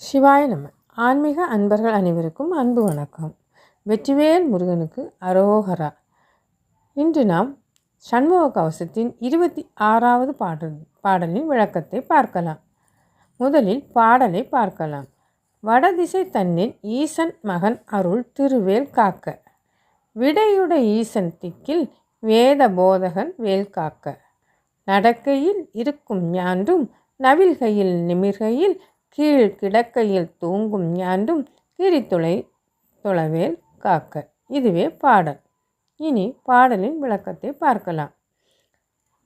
சிவாய நம. ஆன்மீக அன்பர்கள் அனைவருக்கும் அன்பு வணக்கம். வெற்றிவேல் முருகனுக்கு அரோகரா. இன்று நாம் சண்முக கவசத்தின் இருபத்தி ஆறாவது பாடல் பாடலின் விளக்கத்தை பார்க்கலாம். முதலில் பாடலை பார்க்கலாம். வடதிசை தன்னில் ஈசன் மகன் அருள் திருவேல் காக்க. விடையுட ஈசன் திக்கில் வேத போதகன் வேல் காக்க. நடக்கையில் இருக்கும் ஞான்றும் நவில்கையில் நிமிர்கையில் கீழ் கிடக்கையில் தூங்கும் ஞாண்டும் கிரித்துளை துளவேல் காக்க. இதுவே பாடல். இனி பாடலின் விளக்கத்தை பார்க்கலாம்.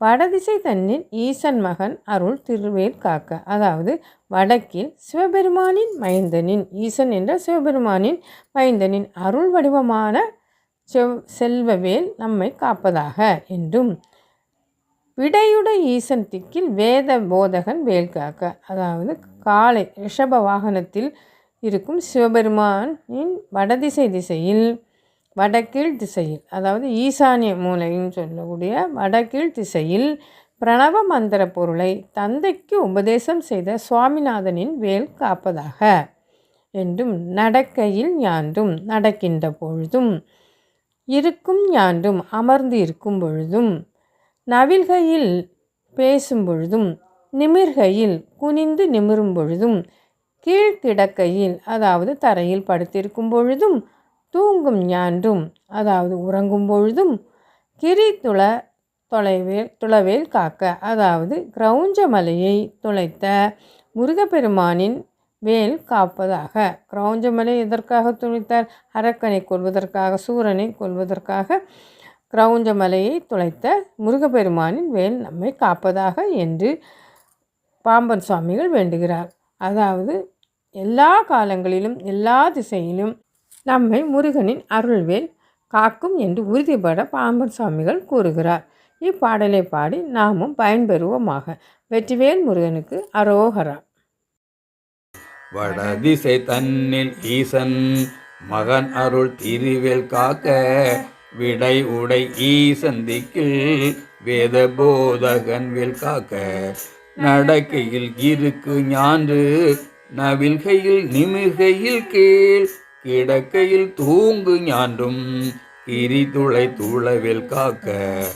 வடதிசை தன்னில் ஈசன் மகன் அருள் திருவேல் காக்க. அதாவது வடக்கில் சிவபெருமானின் மைந்தனின் ஈசன் என்ற சிவபெருமானின் மைந்தனின் அருள் வடிவமான செவ் செல்வவேல் நம்மை காப்பதாக. என்றும் விடையுட ஈசன் திக்கில் வேத போதகன் வேல் காக்க. அதாவது காலை ரிஷப வாகனத்தில் இருக்கும் சிவபெருமானின் வடதிசை திசையில் வடக்கீழ் திசையில் அதாவது ஈசானிய மூலைன்னு சொல்லக்கூடிய வடக்கீழ் திசையில் பிரணவ மந்திர பொருளை தந்தைக்கு உபதேசம் செய்த சுவாமிநாதனின் வேல் காப்பதாக என்றும் நடக்கையில் ஞான்றும் நடக்கின்ற பொழுதும் இருக்கும் ஞான்றும் அமர்ந்து இருக்கும் பொழுதும் நவில்கையில் பேசும் பொழுதும் நிமிர்கையில் குனிந்து நிமிரும் பொழுதும் கீழ்கிடக்கையில் அதாவது தரையில் படுத்திருக்கும் பொழுதும் தூங்கும் ஞான்றும் அதாவது உறங்கும் பொழுதும் கிரித்துள தொலைவேல் துளவேல் காக்க அதாவது கிரௌஞ்ச மலையை துளைத்த முருகப்பெருமானின் வேல் காப்பதாக கிரௌஞ்சமலை எதற்காக துணித்தார் அரக்கனை கொள்வதற்காக சூரனை கொள்வதற்காக கிரௌஞ்ச மலையை துளைத்த முருகப்பெருமானின் வேல் நம்மை காப்பதாக என்று பாம்பன் சுவாமிகள் வேண்டுகிறார். அதாவது எல்லா காலங்களிலும் எல்லா திசையிலும் நம்மை முருகனின் அருள்வேல் காக்கும் என்று உறுதிபட பாம்பன் சுவாமிகள் கூறுகிறார். இப்பாடலை பாடி நாமும் பயன்பெறுவோமாக. வெற்றிவேல் முருகனுக்கு அரோகரா. வடதிசை தன்னில் ஈசன் மகன் அருள் திருவேல் காக்க விடை உடை ஈசன் திக்கில் வேத போதகன் வேல் காக்க. நடக்கையில் இருக்கு ஞான்று நவில்கையில் நிமிகையில் கீழ் கிடக்கையில் தூங்கு ஞான்றும் கிரிதுளை துளவில் காக்க.